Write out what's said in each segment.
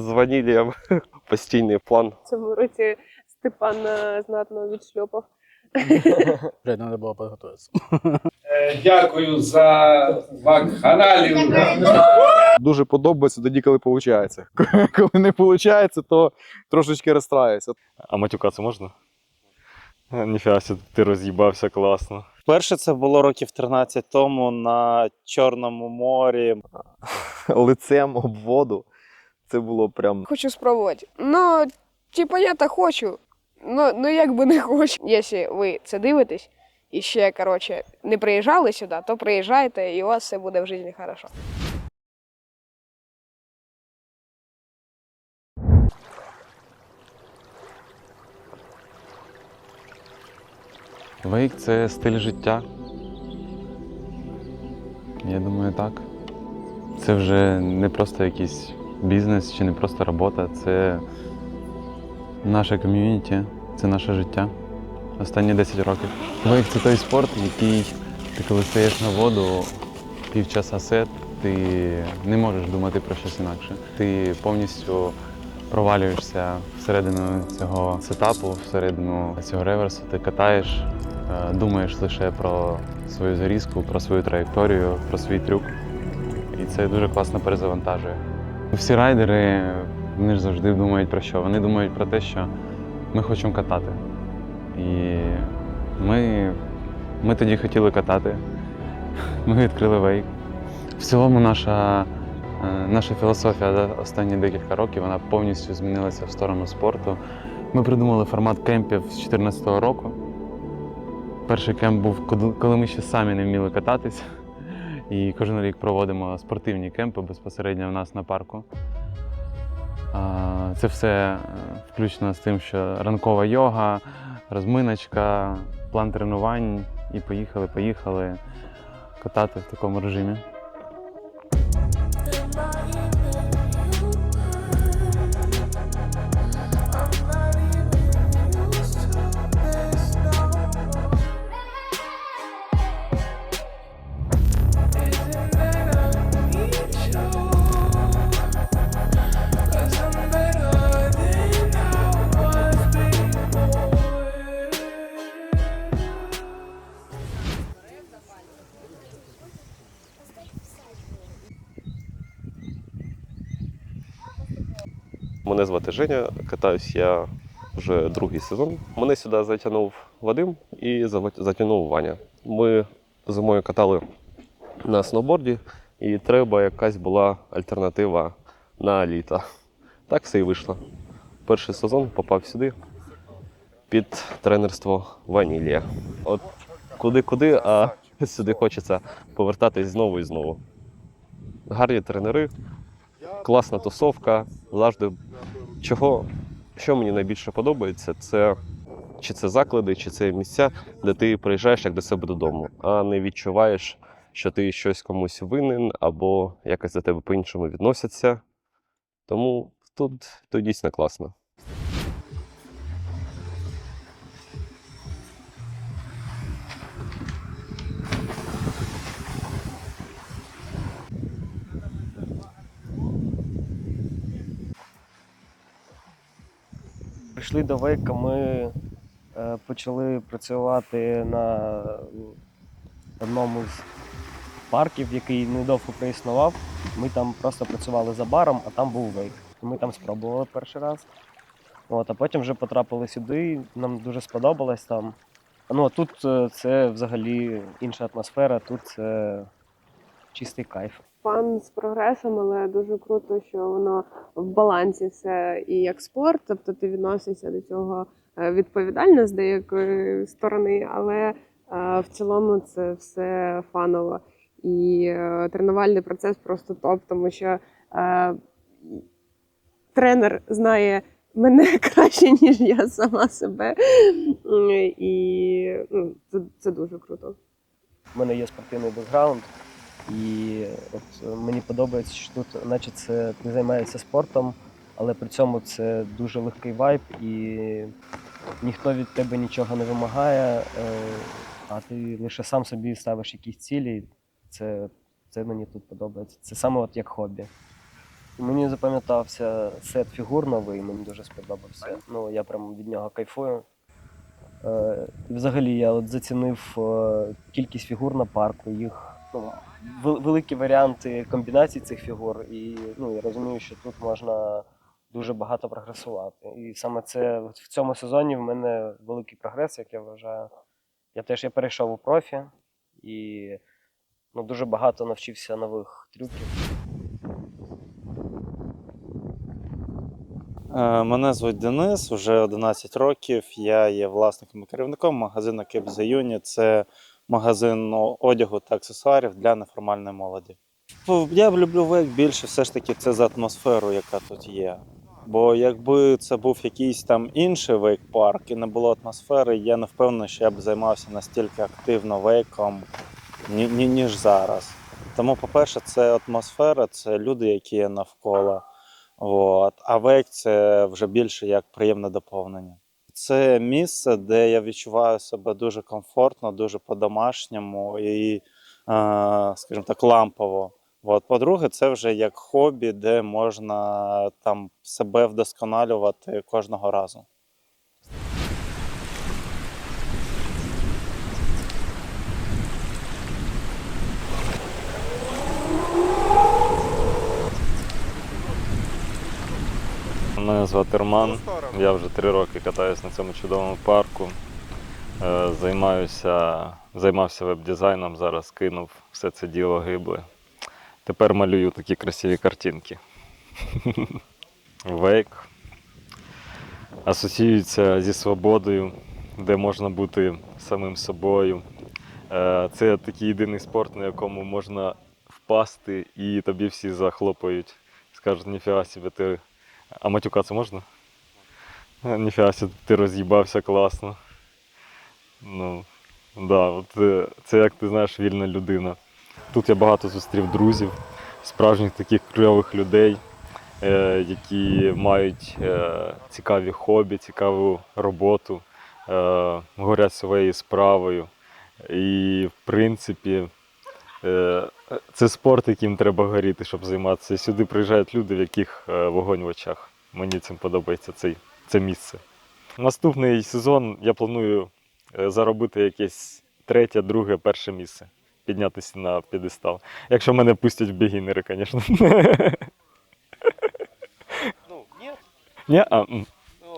з ванілієм. Постійний план. В цьому році Степан е, знатно відшльопав. Блядь, надо було підготуватися. Е, Дякую за вакханалію. Дуже подобається тоді, коли виходить. Коли не виходить, то трошечки розстраюся. А матюкатися можна? Е, ти роз'їбався класно. Перше це було років 13 тому на Чорному морі. Лицем об воду. Це було прям Хочу спробувати. Ну, типа, я так хочу. Ну, ну як би не хочу. Якщо ви це дивитесь і ще, коротше, не приїжджали сюди, то приїжджайте, і у вас все буде в житті хорошо. Вейк це стиль життя. Я думаю, так. Це вже не просто якийсь бізнес чи не просто робота, це наше ком'юніті, це наше життя. Останні 10 років. Вейк це той спорт, який ти коли стаєш на воду півчаса сет, ти не можеш думати про щось інакше. Ти повністю провалюєшся всередину цього сетапу, всередину цього реверсу, ти катаєш, е, думаєш лише про свою зарізку, про свою траєкторію, про свій трюк. І це дуже класно перезавантажує. Всі райдери вони ж завжди думають про що? Вони думають про те, що ми хочемо катати. І ми, ми тоді хотіли катати. Ми відкрили вейк. В цілому наша, е, наша філософія за останні декілька років вона повністю змінилася в сторону спорту. Ми придумали формат кемпів з 2014 року. Перший кемп був, коли- ми ще самі не вміли кататись. І кожен рік проводимо спортивні кемпи безпосередньо в нас на парку. Це все е, включно з тим, що ранкова йога, розминочка, план тренувань і поїхали, поїхали катати в такому режимі. Мене звати Женя, катаюсь я вже другий сезон. Мене сюди затягнув Вадим і затягнув Ваня. Ми зимою катали на сноуборді, і треба якась була альтернатива на літо. Так все і вийшло. Перший сезон попав сюди під тренерство Ванілія. От куди-куди, а сюди хочеться повертатись знову і знову. Гарні тренери, класна тусовка, завжди чого, що мені найбільше подобається, це чи це заклади, чи це місця, де ти приїжджаєш як до себе додому, а не відчуваєш, що ти щось комусь винен або якось до тебе по-іншому відносяться. Тому тут, тут дійсно класно. Прийшли до Вейка, ми е, почали працювати на одному з парків, який недовго проіснував. Ми там просто працювали за баром, а там був Вейк. Ми там спробували перший раз. От, а потім вже потрапили сюди, нам дуже сподобалось там. Ну, а тут е, це взагалі інша атмосфера, тут це чистий кайф. Фан з прогресом, але дуже круто, що воно в балансі все і як спорт, тобто ти відносишся до цього е, відповідально з деякої сторони, але е, в цілому це все фаново. І е, тренувальний процес просто топ, тому що тренер знає мене краще, ніж я сама себе. І ну, це, це дуже круто. У мене є спортивний бекграунд, і от е, мені подобається, що тут, наче це ти займаєшся спортом, але при цьому це дуже легкий вайб, і ніхто від тебе нічого не вимагає, е, а ти лише сам собі ставиш якісь цілі. Це, це мені тут подобається. Це саме от як хобі. Мені запам'ятався сет фігур новий, мені дуже сподобався. Ну, я прям від нього кайфую. Е, взагалі я от зацінив кількість фігур на парку, їх ну, великі варіанти комбінацій цих фігур. І ну, я розумію, що тут можна дуже багато прогресувати. І саме це в цьому сезоні в мене великий прогрес, як я вважаю. Я теж я перейшов у профі і ну, дуже багато навчився нових трюків. Е, Мене звуть Денис, вже 11 років. Я є власником і керівником магазину the Uni. Це магазин ну, одягу та аксесуарів для неформальної молоді. Ну, Я люблю вейк більше, все ж таки, це за атмосферу, яка тут є. Бо якби це був якийсь там інший вейк-парк і не було атмосфери, я не впевнений, що я б займався настільки активно вейком, ні, ні, ніж зараз. Тому, по-перше, це атмосфера, це люди, які є навколо. От. А вейк це вже більше як приємне доповнення. Це місце, де я відчуваю себе дуже комфортно, дуже по-домашньому і, скажімо так, лампово. От. По-друге, це вже як хобі, де можна там себе вдосконалювати кожного разу. Мене звати Роман. Я вже три роки катаюсь на цьому чудовому парку. Е, Займаюся, займався веб-дизайном, зараз кинув все це діло гибле. Тепер малюю такі красиві картинки. Вейк асоціюється зі свободою, де можна бути самим собою. Е, Це такий єдиний спорт, на якому можна впасти і тобі всі захлопають. Скажуть, ніфіга собі, ти а матюкатися можна? Ніфіга ти роз'їбався класно. Ну, да, от, е, це як ти знаєш, вільна людина. Тут я багато зустрів друзів, справжніх таких кльових людей, е, які мають е, цікаві хобі, цікаву роботу, е, горять своєю справою. І, в принципі, це спорт, яким треба горіти, щоб займатися. І сюди приїжджають люди, в яких е, вогонь в очах. Мені цим подобається цей, це місце. Наступний сезон я планую е, заробити якесь третє, друге, перше місце. Піднятися на п'єдестал. Якщо мене пустять в бігінери, звісно. Ну, ні. Ні? А, м.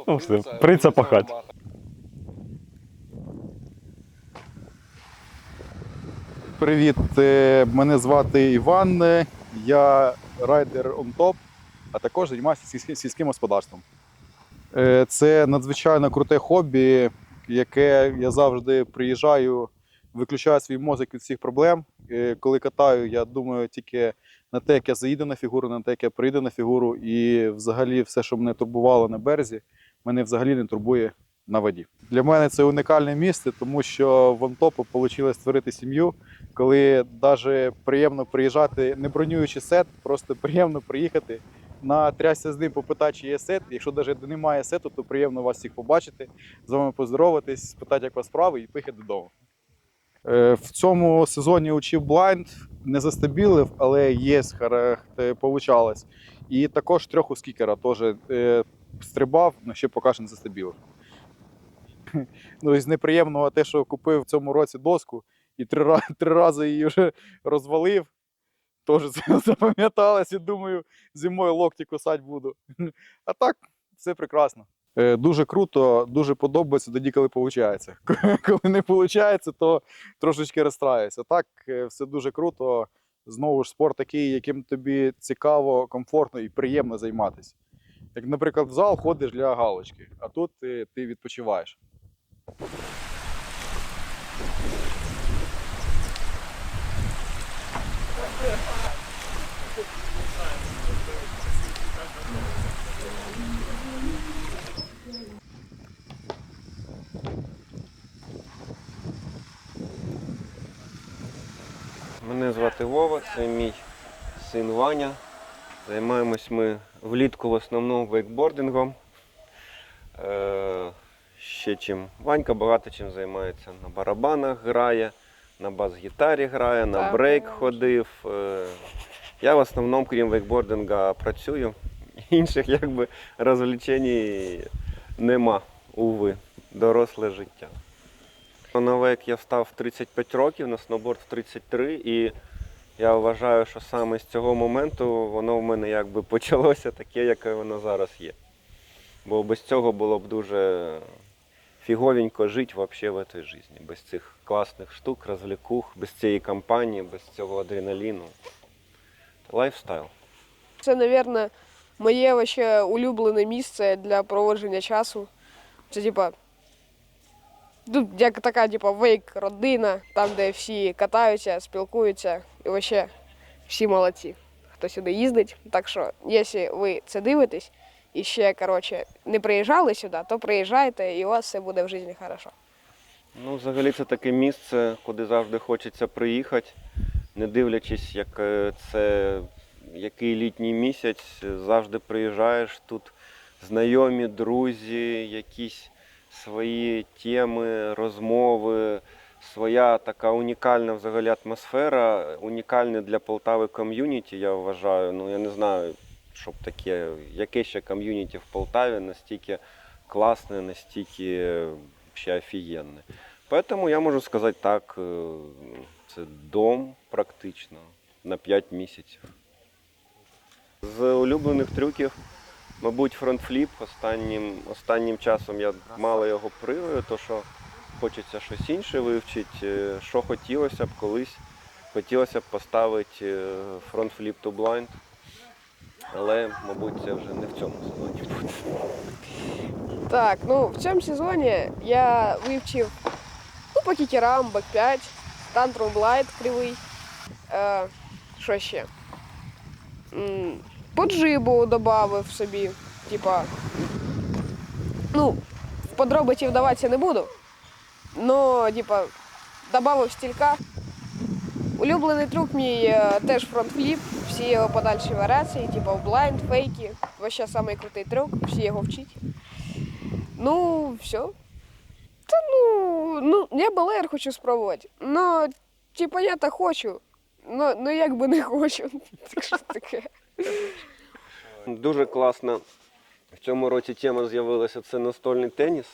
Ну, все, принца пахать. Привіт, е, мене звати Іван. е, Я райдер top, а також займаюся сільським- господарством. Е, Це надзвичайно круте хобі, яке я завжди приїжджаю, виключаю свій мозок від всіх проблем. Коли катаю, я думаю тільки на те, як я заїду на фігуру, на те, як я приїду на фігуру, і взагалі все, що мене турбувало на березі, мене взагалі не турбує на воді. Для мене це унікальне місце, тому що в Антопу вийшло створити сім'ю, коли навіть приємно приїжджати, не бронюючи сет, просто приємно приїхати. На трясся з ним попитати, чи є сет. Якщо навіть немає сету, то приємно вас всіх побачити, з вами поздороватись, спитати, як вас справи, і поїхати додому. Е, В цьому сезоні учив блайнд, не застабілив, але є получалось. І також трьох у скікера теж е, стрибав, але ще поки що не застабілив. Ну, із неприємного те, що купив в цьому році доску і три, три рази її вже розвалив. Теж це запам'яталось і думаю, зимою локті кусати буду. А так, все прекрасно. Е, Дуже круто, дуже подобається тоді, коли виходить. Коли не виходить, то трошечки розстраюся. Так, е, все дуже круто. Знову ж спорт такий, яким тобі цікаво, комфортно і приємно займатися. Як, наприклад, в зал ходиш для галочки, а тут ти, ти відпочиваєш. Мене звати Вова, це мій син Ваня. Займаємось ми влітку в основному вейкбордингом. Е, ще чим. Ванька багато чим займається. На барабанах грає, на бас-гітарі грає, на Так, брейк так. ходив. Е, Я в основному, крім вейкбординга, працюю. Інших якби розвлечень нема, уви, доросле життя. На вейк я встав в 35 років, на сноуборд в 33, і я вважаю, що саме з цього моменту воно в мене якби почалося таке, яке воно зараз є. Бо без цього було б дуже фіговенько жити взагалі в цій житті. Без цих класних штук, розвлікух, без цієї компанії, без цього адреналіну. Лайфстайл. Це, мабуть, моє вообще улюблене місце для проводження часу. Це типа. Ну, як така, типа, вейк, родина, там, де всі катаються, спілкуються, і вообще всі молодці, хто сюди їздить. Так що, якщо ви це дивитесь і ще, коротше, не приїжджали сюди, то приїжджайте і у вас все буде в житті хорошо. Ну, взагалі це таке місце, куди завжди хочеться приїхати, не дивлячись, як е, це який літній місяць, завжди приїжджаєш тут знайомі, друзі, якісь свої теми, розмови, своя така унікальна взагалі атмосфера, унікальне для Полтави ком'юніті, я вважаю. Ну я не знаю, щоб таке, яке ще ком'юніті в Полтаві настільки класне, настільки ще офігенне. Поэтому я можу сказати так, е, це дом практично на 5 місяців. З улюблених трюків, мабуть, фронтфліп. Останнім, останнім часом я мало його пригаю, то що хочеться щось інше вивчити. Е, Що хотілося б колись, хотілося б поставити е, фронтфліп to blind. Але, мабуть, це вже не в цьому сезоні буде. Так, ну в цьому сезоні я вивчив ну, по кікерам, бек-5, тантрум блайт кривий. Е, що ще? М, По джибу додав собі. Типа. Ну, в подробиці вдаватися не буду. Но, типа, додав стілька. Улюблений трюк мій е, теж фронтфліп, всі його подальші варіації, типа в блайнд, фейки. Вообще самий крутий трюк, всі його вчить. Ну, все. Та ну, ну, я БЛР хочу спробувати. Ну, типа, я так хочу. Ну, ну як би не хочу. Так що таке. Дуже класна в цьому році тема з'явилася це настольний теніс.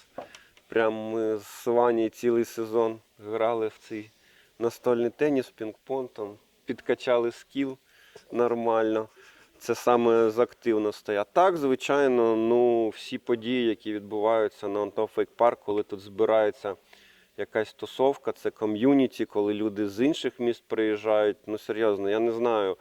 Прям ми з Вані цілий сезон грали в цей настольний теніс, пінг-понг, там підкачали скіл нормально. Це саме з активностей. А так, звичайно, ну, всі події, які відбуваються на Антон Фейк Парк, коли тут збирається якась тусовка, це ком'юніті, коли люди з інших міст приїжджають. Ну серйозно, я не знаю.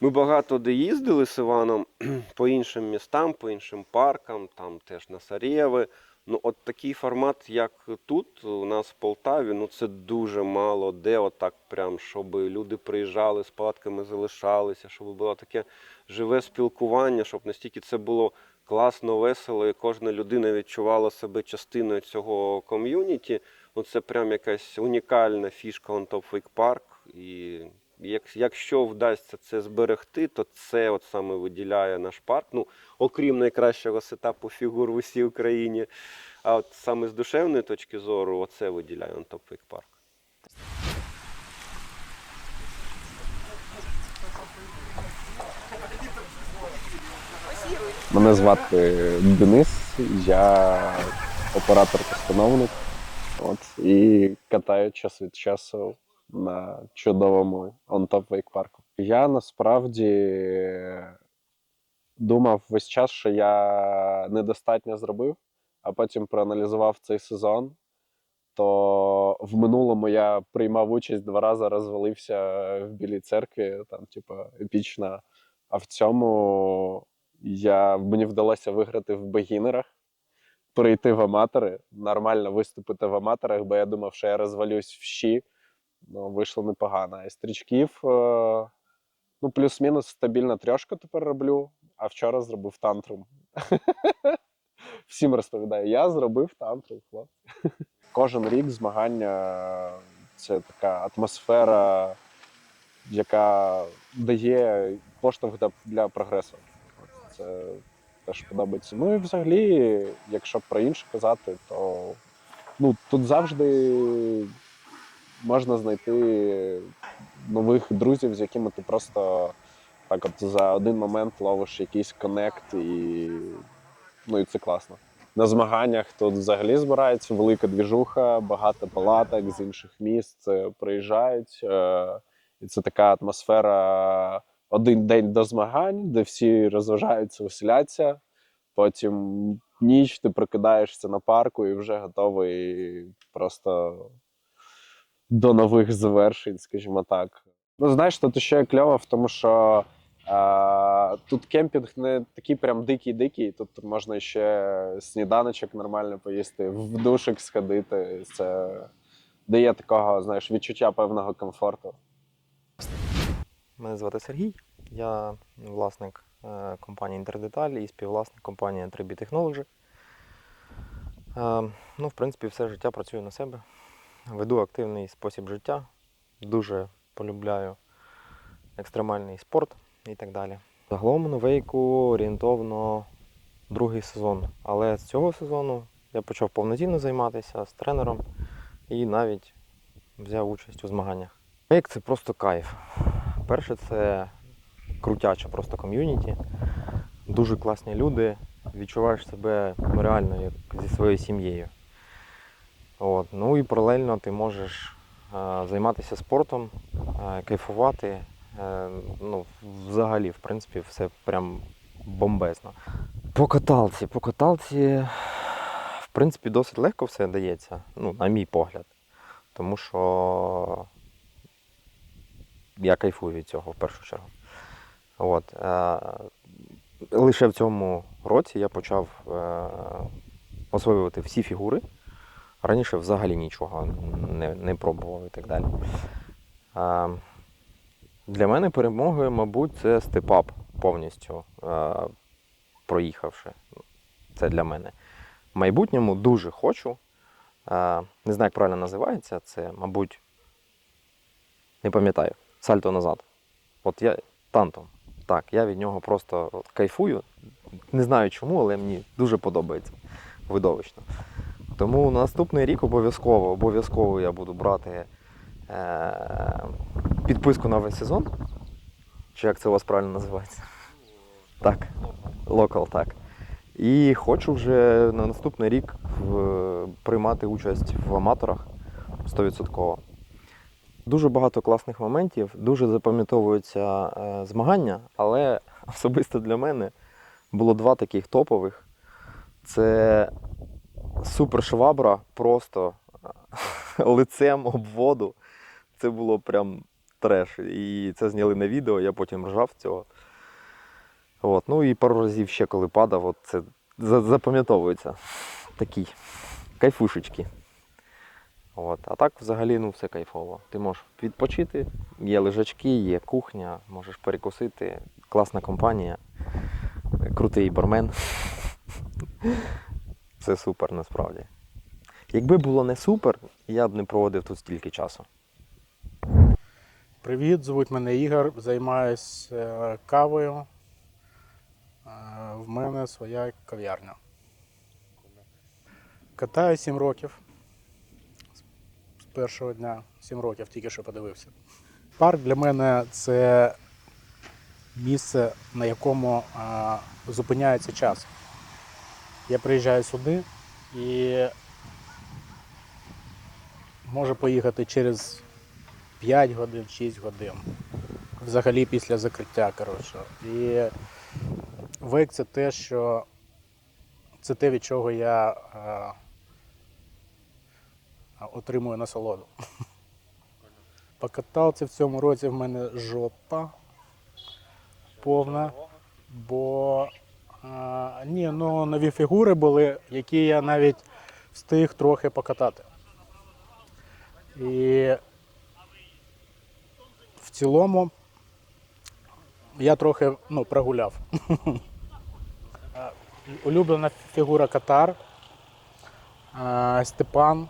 Ми багато де їздили з Іваном по іншим містам, по іншим паркам, там теж на Сарєви. Ну, от такий формат, як тут, у нас в Полтаві, ну це дуже мало де, отак прям, щоб люди приїжджали з палатками, залишалися, щоб було таке живе спілкування, щоб настільки це було класно, весело, і кожна людина відчувала себе частиною цього ком'юніті. Ну, це прям якась унікальна фішка Top Wake Park. І як, якщо вдасться це зберегти, то це от саме виділяє наш парк. Ну, окрім найкращого сетапу фігур в усій Україні. А от саме з душевної точки зору, оце виділяє Wake Park. Мене звати Денис, я оператор-постановник. От, і катаю час від часу на чудовому On Top Wake парку. Я насправді думав весь час, що я недостатньо зробив, а потім проаналізував цей сезон. То в минулому я приймав участь два рази, розвалився в Білій церкві, там, типу, епічна. А в цьому я, мені вдалося виграти в бегінерах, перейти в аматори, нормально виступити в аматорах, бо я думав, що я розвалюсь в щі. Ну, вийшло непогано. І стрічків, е, ну, плюс-мінус стабільна трьошка тепер роблю, а вчора зробив тантрум. Всім розповідаю, я зробив тантрум, хлопці. Кожен рік змагання це така атмосфера, яка дає поштовх для, прогресу. Це теж подобається. Ну і взагалі, якщо про інше казати, то ну, тут завжди можна знайти нових друзів, з якими ти просто так от за один момент ловиш якийсь коннект, і, ну, і це класно. На змаганнях тут взагалі збирається велика двіжуха, багато палаток з інших міст приїжджають. Е, і це така атмосфера один день до змагань, де всі розважаються, веселяться. Потім ніч ти прокидаєшся на парку і вже готовий просто до нових завершень, скажімо так. Ну, знаєш, тут ще кльово в тому, що а, тут кемпінг не такий прям дикий-дикий. Тут можна ще сніданочок нормально поїсти, в душик сходити. Це дає такого, знаєш, відчуття певного комфорту. Мене звати Сергій, я власник е, компанії Інтердеталь і співвласник компанії 3B Technology. Е, ну, в принципі, все життя працюю на себе. Веду активний спосіб життя, дуже полюбляю екстремальний спорт і так далі. Загалом на вейку орієнтовно другий сезон. Але з цього сезону я почав повноцінно займатися з тренером і навіть взяв участь у змаганнях. Вейк це просто кайф. Перше, це крутяче просто ком'юніті. Дуже класні люди. Відчуваєш себе реально як зі своєю сім'єю. От. Ну і паралельно ти можеш е, займатися спортом, е, кайфувати. Е, ну, взагалі, в принципі, все прям бомбезно. По каталці. По каталці, в принципі, досить легко все дається, ну, на мій погляд. Тому що я кайфую від цього в першу чергу. От. Лише в цьому році я почав освоювати всі фігури. Раніше взагалі нічого не, не пробував і так далі. Е, для мене перемогою, мабуть, це степап повністю е, проїхавши. Це для мене. В майбутньому дуже хочу. Е, не знаю, як правильно називається, це, мабуть, не пам'ятаю. Сальто назад. От я тантом. Так, я від нього просто кайфую. Не знаю чому, але мені дуже подобається. Видовищно. Тому наступний рік обов'язково, обов'язково я буду брати е- підписку на весь сезон. Чи як це у вас правильно називається? Так. Локал, так. І хочу вже на наступний рік в, приймати участь в аматорах 100%. Дуже багато класних моментів, дуже запам'ятовуються е, змагання, але особисто для мене було два таких топових. Це супер швабра просто лицем об воду. Це було прям треш. І це зняли на відео, я потім ржав цього. От. Ну і пару разів ще коли падав, от це запам'ятовується. Такі кайфушечки. От. А так взагалі ну, все кайфово. Ти можеш відпочити, є лежачки, є кухня, можеш перекусити. Класна компанія, крутий бармен. Це супер насправді. Якби було не супер, я б не проводив тут стільки часу. Привіт, звуть мене Ігор, займаюся е, кавою. Е, В мене своя кав'ярня. Катаю 7 років. З першого дня 7 років тільки що подивився. Парк для мене це місце, на якому е, зупиняється час. Я приїжджаю сюди і можу поїхати через 5 годин, 6 годин. Взагалі після закриття. коротше. І вейк це те, що це те, від чого я е, отримую насолоду. По каталці в цьому році в мене жопа повна, бо ні, ну, нові фігури були, які я навіть встиг трохи покатати. І в цілому я трохи ну, прогуляв. Улюблена фігура Катар, Степан,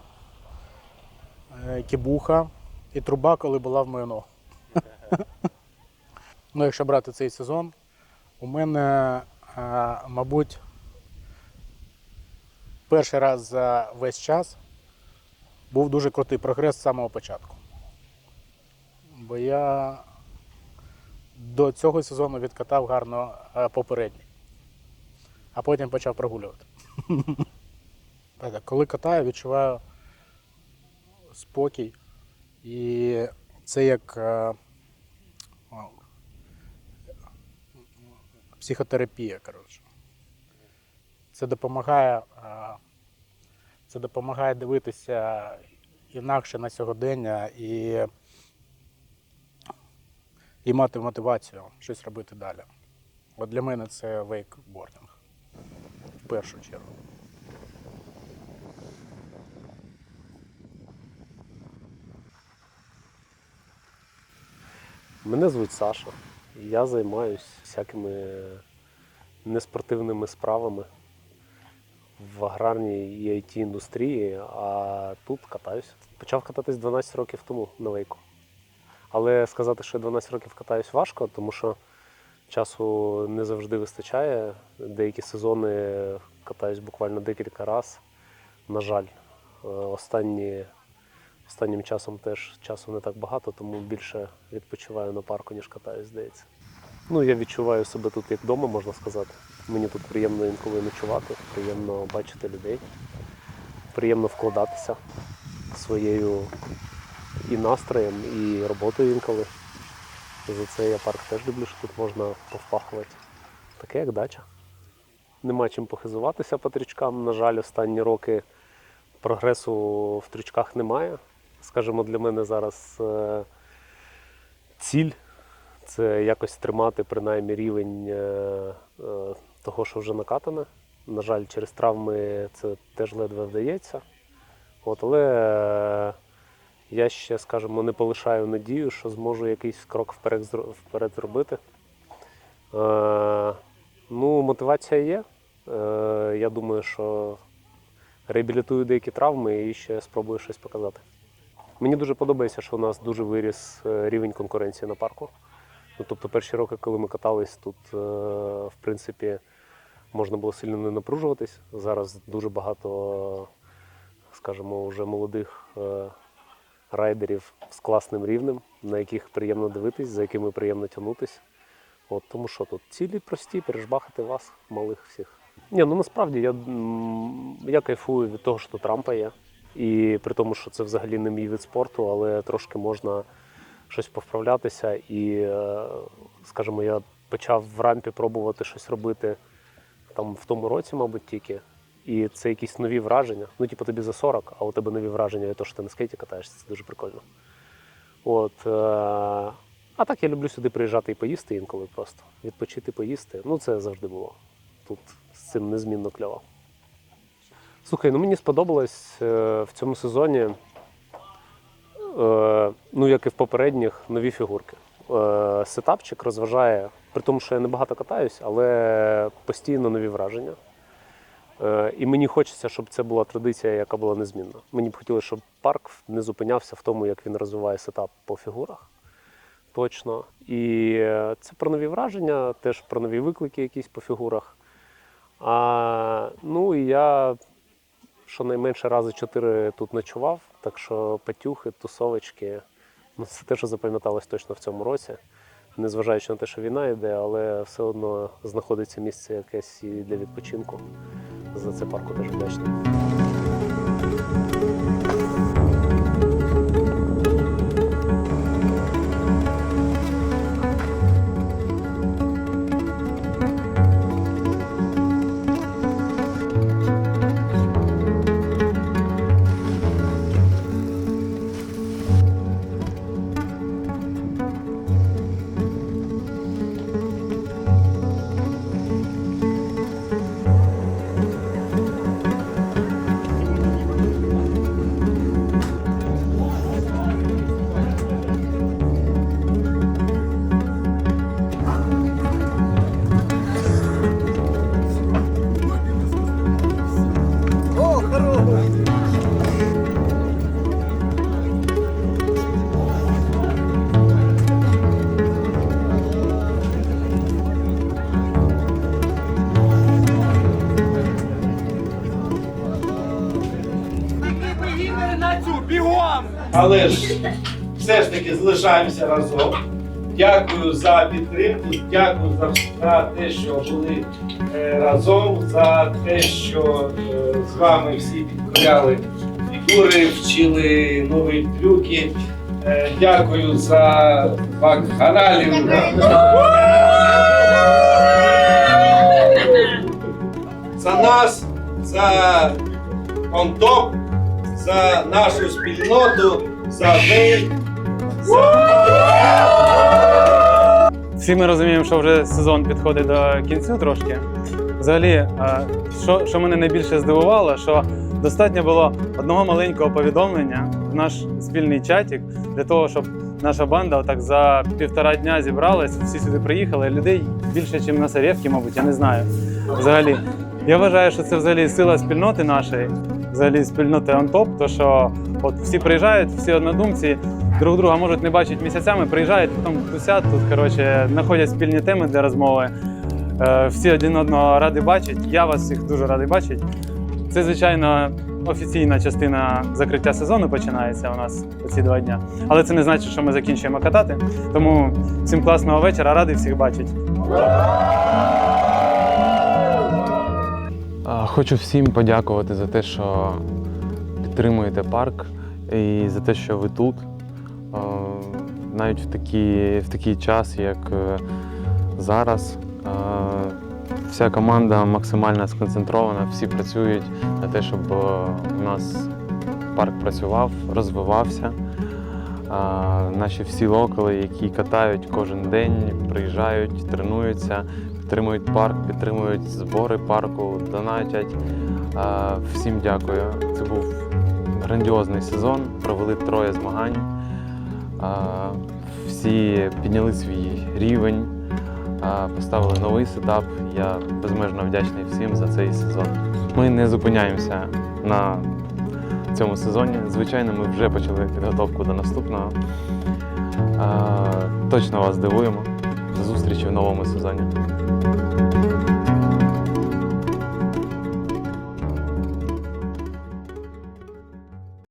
е, Кібуха і труба, коли була в мою ногу. Ну, якщо брати цей сезон, у мене, мабуть, перший раз за весь час був дуже крутий прогрес з самого початку. бо я до цього сезону відкатав гарно е, попередній, а потім почав прогулювати. Коли катаю, відчуваю спокій. І це як е, о, психотерапія, коротше. Це допомагає, це допомагає дивитися інакше на сьогодення і, і мати мотивацію щось робити далі. От для мене це вейкбординг в першу чергу. Мене звуть Саша. Я займаюся всякими неспортивними справами в аграрній і it індустрії, а тут катаюся. Почав кататись 12 років тому на вейку. Але сказати, що я 12 років катаюсь важко, тому що часу не завжди вистачає. Деякі сезони катаюсь буквально декілька разів. На жаль, Е, останні Останнім часом теж часу не так багато, тому більше відпочиваю на парку, ніж катаюсь, здається. Ну, я відчуваю себе тут як вдома, можна сказати. Мені тут приємно інколи ночувати, приємно бачити людей, приємно вкладатися своєю і настроєм, і роботою інколи. За це я парк теж люблю, що тут можна повпахувати. Таке як дача. Нема чим похизуватися по трічкам. На жаль, останні роки прогресу в трючках немає. Скажімо, для мене зараз е, ціль це якось тримати принаймні рівень е, е, того, що вже накатане. На жаль, через травми це теж ледве вдається. От, але я ще, скажімо, не полишаю надію, що зможу якийсь крок вперед, вперед зробити. Ну, мотивація є. Я думаю, що реабілітую деякі травми і ще спробую щось показати. Мені дуже подобається, що у нас дуже виріс е, рівень конкуренції на парку. Ну, тобто перші роки, коли ми катались, тут, е, в принципі, можна було сильно не напружуватись. Зараз дуже багато, скажімо, вже молодих е, райдерів з класним рівнем, на яких приємно дивитись, за якими приємно тягнутись. От, тому що тут цілі прості, пережбахати вас, малих всіх. Ні, ну насправді я, я кайфую від того, що тут рампа є. І при тому, що це взагалі не мій вид спорту, але трошки можна щось повправлятися. І, е, скажімо, я почав в рампі пробувати щось робити там в тому році, мабуть, тільки. І це якісь нові враження. Ну, типу, тобі за 40, а у тебе нові враження від того, що ти на скейті катаєшся, це дуже прикольно. От, е, а так я люблю сюди приїжджати і поїсти інколи просто. Відпочити, поїсти. Ну, це завжди було. Тут з цим незмінно кльово. Слухай, ну мені сподобалось е, в цьому сезоні, е, ну як і в попередніх, нові фігурки. Е, сетапчик розважає, при тому, що я небагато катаюсь, але постійно нові враження. Е, і мені хочеться, щоб це була традиція, яка була незмінна. Мені б хотілося, щоб парк не зупинявся в тому, як він розвиває сетап по фігурах. Точно. І е, це про нові враження, теж про нові виклики якісь по фігурах. А, ну і я щонайменше рази чотири тут ночував, так що патюхи, тусовочки. Ну, це те, що запам'яталось точно в цьому році. Незважаючи на те, що війна йде, але все одно знаходиться місце якесь і для відпочинку. За це парку теж вдячний. Але ж все ж таки залишаємося разом. Дякую за підтримку, дякую за, за те, що були е, разом, за те, що е, з вами всі підкоряли фігури, вчили нові трюки. Е, дякую за вакханалію. За нас, за онтоп, за нашу спільноту, за ви. Всі ми розуміємо, що вже сезон підходить до кінцю трошки. Взагалі, е, що, що мене найбільше здивувало, що достатньо було одного маленького повідомлення в наш спільний чатик для того, щоб наша банда отак за півтора дня зібралась, всі сюди приїхали. Людей більше, ніж на Сарєвці, мабуть, я не знаю. Взагалі, я вважаю, що це взагалі сила спільноти нашої, взагалі спільноти Антоп, то що от всі приїжджають, всі однодумці, друг друга можуть не бачити місяцями, приїжджають, потім тусять тут, коротше, знаходять спільні теми для розмови. Е, Всі один одного раді бачать. Я вас всіх дуже радий бачити. Це, звичайно, офіційна частина закриття сезону починається у нас ці два дня. Але це не значить, що ми закінчуємо катати. Тому всім класного вечора, радий всіх бачити. Хочу всім подякувати за те, що підтримуєте парк і за те, що ви тут. Навіть в такий, в такий час, як е, зараз, вся команда максимально сконцентрована, всі працюють на те, щоб е, у нас парк працював, розвивався. Наші всі локали, які катають кожен день, приїжджають, тренуються, підтримують парк, підтримують збори парку, донатять. Всім дякую. Це був грандіозний сезон. Провели троє змагань. Всі підняли свій рівень, поставили новий сетап. Я безмежно вдячний всім за цей сезон. Ми не зупиняємося на цьому сезоні. Звичайно, ми вже почали підготовку до наступного. Точно вас здивуємо. До зустрічі в новому сезоні.